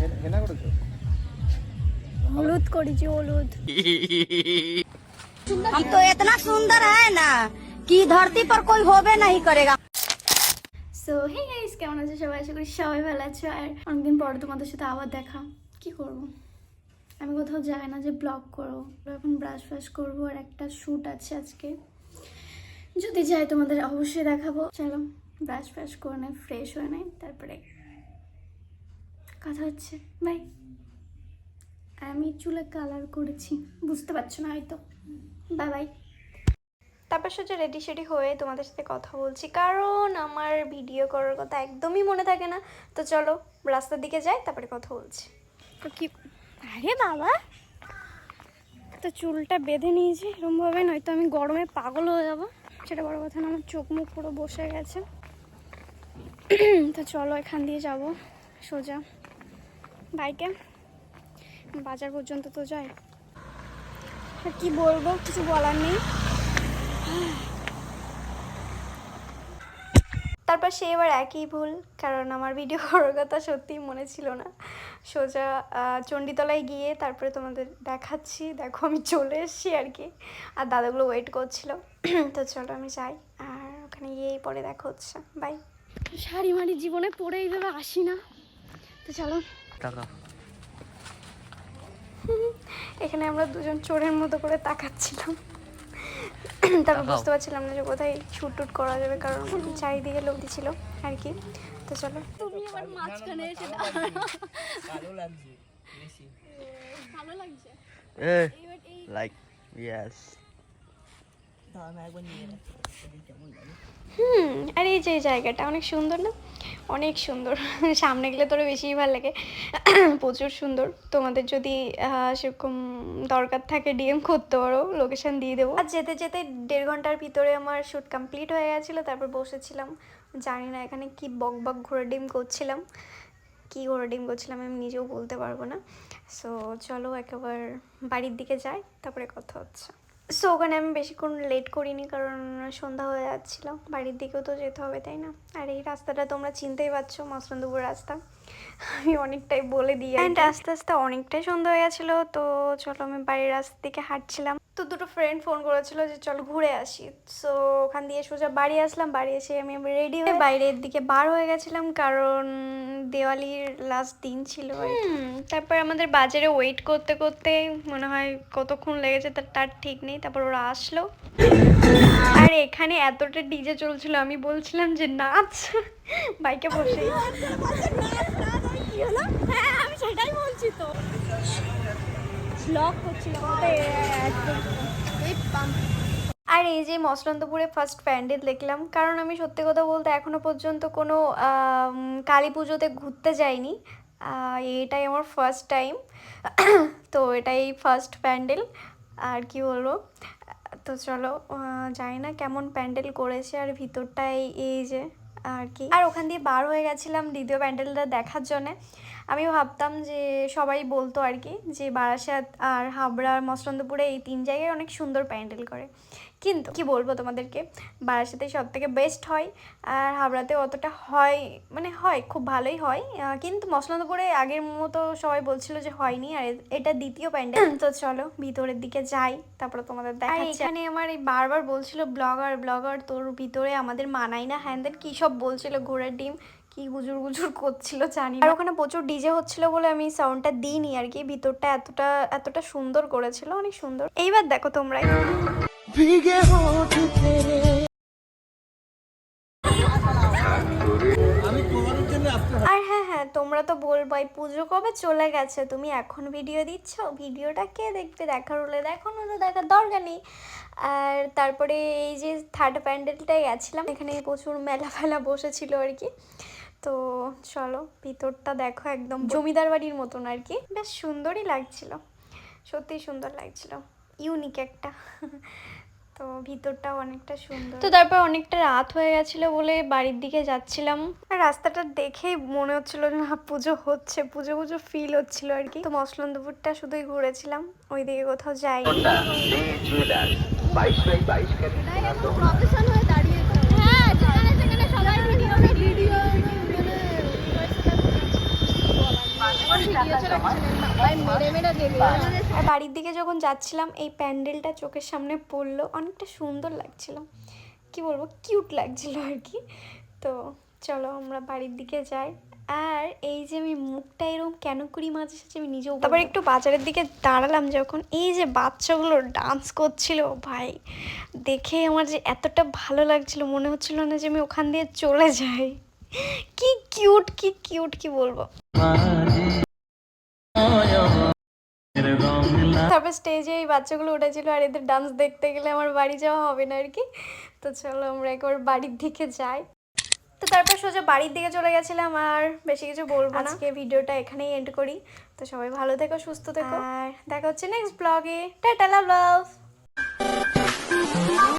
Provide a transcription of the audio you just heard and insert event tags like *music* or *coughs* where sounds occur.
হেনা- হেনা করেছো হলুদ করেছি হলুদ हम तो इतना सुंदर है ना कि धरती पर कोई होबे नहीं करेगा সো হে গাইস কেমন আছো সবাই আশা করি সবাই ভালো আছো আর অনেকদিন পর তোমাদের সাথে আবার দেখা কি করব আমি কোথাও যাই না যে ব্লগ করবো এখন ব্রাশ ফ্রাশ করবো আর একটা শ্যুট আছে আজকে যদি যাই তোমাদের অবশ্যই দেখাবো চলো ব্রাশ ফ্রাশ করে নেয় ফ্রেশ হয়ে নেয় তারপরে কথা হচ্ছে বাই আমি চুলে কালার করেছি বুঝতে পারছ না হয়তো। বাই বাই তারপর সোজা রেডি সেডি হয়ে তোমাদের সাথে কথা বলছি কারণ আমার ভিডিও করার কথা একদমই মনে থাকে না। তো চলো রাস্তার দিকে যাই তারপরে কথা বলছি। তো কি আরে বাবা! তো চুলটা বেঁধে নিয়েছি এরকমভাবে নয়তো আমি গরমে পাগল হয়ে যাব। সেটা বড় কথা না আমার চোখ মুখ পুরো বসে গেছে। তো চলো এখান দিয়ে যাব সোজা। বাইকে বাজার পর্যন্ত তো যাই আর কি বলব, কিছু বলার নেই। তারপর সে এবার একই ভুল, কারণ আমার ভিডিও করার কথা সত্যিই মনে ছিল না। সোজা চণ্ডীতলায় গিয়ে তারপরে তোমাদের দেখাচ্ছি। দেখো, আমি চলে এসেছি আর কি। আর দাদাগুলো ওয়েট করছিল। তো চলো, আমি যাই। আর ওখানে গিয়েই পরে দেখা হচ্ছে। বাই শাড়ি মাড়ি জীবনে পরে এইভাবে আসি না। তো চলো টাকা। *laughs* এখানে আমরা দুজন চোরের মতো করে তাকাচ্ছিলাম। *coughs* তারপর বুঝতে পারছিলাম না যে কোথায় শুট টুট করা যাবে কারণ চারিদিকে লোক ছিল আর কি। তো চলো। তুমি আমার মাঝখানে এসে ভালো লাগছে এ লাইক ইয়েস হুম, আর এই যে জায়গাটা, অনেক সুন্দর না? অনেক সুন্দর। *laughs* সামনে গেলে তোর বেশি ভালো লাগে। *clears throat* প্রচুর সুন্দর। তোমাদের যদি সেরকম দরকার থাকে ডিএম করতে পারো লোকেশন দিয়ে দেবো। আর যেতে যেতে দেড় ঘণ্টার ভিতরে আমার শ্যুট কমপ্লিট হয়ে গেছিল, তারপর বসেছিলাম। জানি না এখানে কি বক বক ঘোরা ডিম করছিলাম। কী ঘোরা ডিম করছিলাম আমি নিজেও বলতে পারব না। সো চলো একেবারে বাড়ির দিকে যাই, তারপরে কথা হচ্ছে। সো ওখানে আমি বেশিক্ষণ লেট করিনি কারণ সন্ধ্যা হয়ে যাচ্ছিল। বাড়ির দিকেও তো যেতে হবে তাই না? আর এই রাস্তাটা তোমরা চিনতেই পারছ মসলন্দপুর রাস্তা। আমি অনেকটাই বলে দিই অ্যান্ড আস্তে আস্তে অনেকটাই সন্ধ্যা হয়ে গেছিল তো চলো আমি বাড়ির রাস্তার দিকে হাঁটছিলাম। তো দুটো ফ্রেন্ড ফোন করেছিল যে চলো ঘুরে আসি। সো ওখান দিয়ে সোজা বাড়ি আসলাম বাড়ি এসে আমি রেডি হয়ে বাইরের দিকে বার হয়ে গেছিলাম কারণ দেওয়ালির লাস্ট দিন ছিল তারপর আমাদের বাজারে ওয়েট করতে করতে মনে হয় কতক্ষণ লেগেছে তার তার ঠিক নেই। তারপর ওরা আসলো। আর এখানে এতটা ডিজে চলছিল আমি বলছিলাম যে নাচ। বাইকে বসে। হ্যাঁ আমি সেটাই বলছি তো। ব্লগ করছিলাম আর এই যে মসলন্তপুরে ফার্স্ট প্যান্ডেল দেখলাম কারণ আমি সত্যি কথা বলতে এখনও পর্যন্ত কোনো কালী পুজোতে ঘুরতে যাইনি। এটাই আমার ফার্স্ট টাইম তো এটাই ফার্স্ট প্যান্ডেল আর কি বলব? তো চলো জানি না কেমন প্যান্ডেল করেছে আর ভিতরটাই এই যে আর কি। আর ওখান দিয়ে বার হয়ে গেছিলাম দ্বিতীয় প্যান্ডেলটা দেখার জন্যে। আমি ভাবতাম যে সবাই বলতো আর কি যে বারাসাত আর হাবড়া মসলন্দপুরে এই তিন জায়গায় অনেক সুন্দর প্যান্ডেল করে। কিন্তু কি বলব তোমাদেরকে? বারাসাতে সব থেকে বেস্ট হয় আর হাবড়াতে অতটা হয় মানে হয় খুব ভালোই হয়। কিন্তু মসলন্দপুরে আগের মতো সবাই বলছিল যে হয়নি আর এটা দ্বিতীয় প্যান্ডেল তো চলো ভিতরের দিকে যাই তারপরে তোমাদের দেখা এখানে আমার এই বারবার বলছিল ব্লগার ব্লগার তোর ভিতরে আমাদের মানাই না হ্যান দেন কী সব বলছিল ঘোড়ার ডিম কি গুজুর গুজুর করছিল জানি। আর ওখানে প্রচুর ডিজে হচ্ছিল বলে আমি সাউন্ডটা দিইনি আর কি ভিতরটা এতটা এতটা সুন্দর করেছিল অনেক সুন্দর। এইবার দেখো তোমরাই। আর হ্যাঁ হ্যাঁ তোমরা তো বলবাই, পুজো কবে চলে গেছে? তুমি এখন ভিডিও দিচ্ছ? ভিডিওটা কে দেখবে? দেখার হলে দেখো না তো দেখার দরকার নেই। আর তারপরে এই যে থার্ড প্যান্ডেলটায় গেছিলাম, এখানে প্রচুর মেলা ফেলা বসেছিল আর কি। তো চলো, ভিতরটা দেখো একদম। জমিদার বাড়ির মতন আর কি। বেশ সুন্দরই লাগছিল। সত্যিই সুন্দর লাগছিল। ইউনিক একটা। তো ভিতরটাও অনেকটা সুন্দর। তো তারপর অনেকটা রাত হয়ে গেছিল বলে বাড়ির দিকে যাচ্ছিলাম। আর রাস্তাটা দেখেই মনে হচ্ছিল যে না পুজো হচ্ছে। পুজো পুজো ফিল হচ্ছিল আর কি। তো মসলন্দপুরটা শুধুই ঘুরেছিলাম ওইদিকে কোথাও যাই প্রফেশন হয়ে দাঁড়িয়েছে হ্যাঁ যেখানে সেখানে সবাই ভিডিও ভিডিও আর বাড়ির দিকে যখন যাচ্ছিলাম, এই প্যান্ডেলটা চোখের সামনে পড়ল, অনেকটা সুন্দর লাগছিল। কি বলব, কিউট লাগছিল আর কি। তো চলো আমরা বাড়ির দিকে যাই। আর এই যে আমি মুখটা এরকম কেন করি মাঝে সাঝে আমি নিজেও তারপর একটু বাজারের দিকে দাঁড়ালাম যখন, এই যে বাচ্চাগুলো ডান্স করছিল, ভাই, দেখে আমার যে এতটা ভালো লাগছিল, মনে হচ্ছিল না যে আমি ওখান দিয়ে চলে যাই। কি কিউট কি কিউট, কি বলব। তারপর স্টেজে এই বাচ্চাগুলো উঠেছিল আর এদের ডান্স দেখতে গেলে আমার বাড়ি যাওয়া হবে না আর কি। তো চলো আমরা একবার বাড়ির দিকে যাই। তো তারপর সোজা বাড়ির দিকে চলে গেছিলাম আর বেশি কিছু বলব না। আজকে ভিডিওটা এখানেই এন্ড করি। তো সবাই ভালো থেকো সুস্থ থেকো। আর দেখা হচ্ছে নেক্সট ব্লগে টাটা লাভ লাভ